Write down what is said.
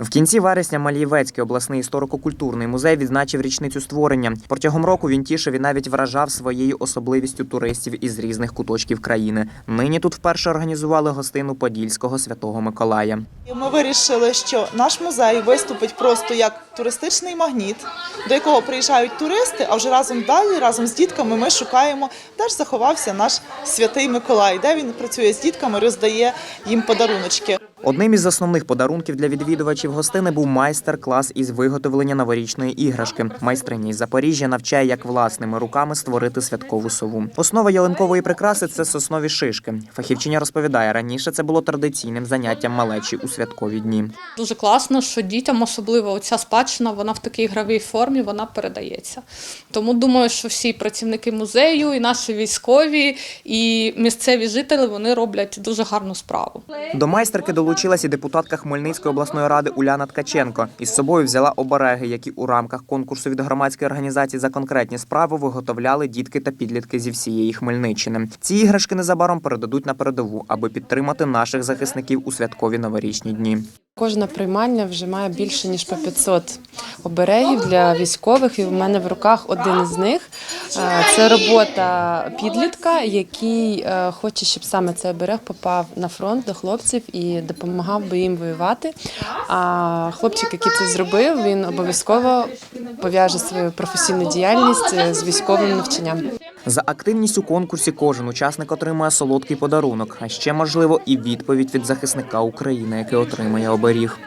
В кінці вересня Малієвецький обласний історико-культурний музей відзначив річницю створення. Протягом року він тішив і навіть вражав своєю особливістю туристів із різних куточків країни. Нині тут вперше організували гостину Подільського святого Миколая. Ми вирішили, що наш музей виступить просто як туристичний магніт, до якого приїжджають туристи, а вже разом далі, разом з дітками, ми шукаємо, де ж заховався наш святий Миколай, де він працює з дітками, роздає їм подаруночки. Одним із основних подарунків для відвідувачів гостини був майстер-клас із виготовлення новорічної іграшки. Майстриня із Запоріжжя навчає, як власними руками створити святкову сову. Основа ялинкової прикраси це соснові шишки. Фахівчиня розповідає, раніше це було традиційним заняттям малечі у святкові дні. Дуже класно, що дітям особливо ця спадщина, вона в такій гравій формі вона передається. Тому думаю, що всі працівники музею, і наші військові, і місцеві жителі вони роблять дуже гарну справу. До майстерки долучилась і депутатка Хмельницької обласної ради Уляна Ткаченко. Із собою взяла обереги, які у рамках конкурсу від громадської організації за конкретні справи виготовляли дітки та підлітки зі всієї Хмельниччини. Ці іграшки незабаром передадуть на передову, аби підтримати наших захисників у святкові новорічні дні. Кожна приймальня вже має більше ніж по 500 оберегів для військових, і в мене в руках один із них. Е, Це робота підлітка, який е, хоче, щоб саме цей оберег попав на фронт до хлопців і допомагав би їм воювати. А хлопчик, який це зробив, він обов'язково пов'яже свою професійну діяльність е, з військовим навчанням. За активність у конкурсі кожен учасник отримує солодкий подарунок, а ще можливо і відповідь від захисника України, який отримає оберіг.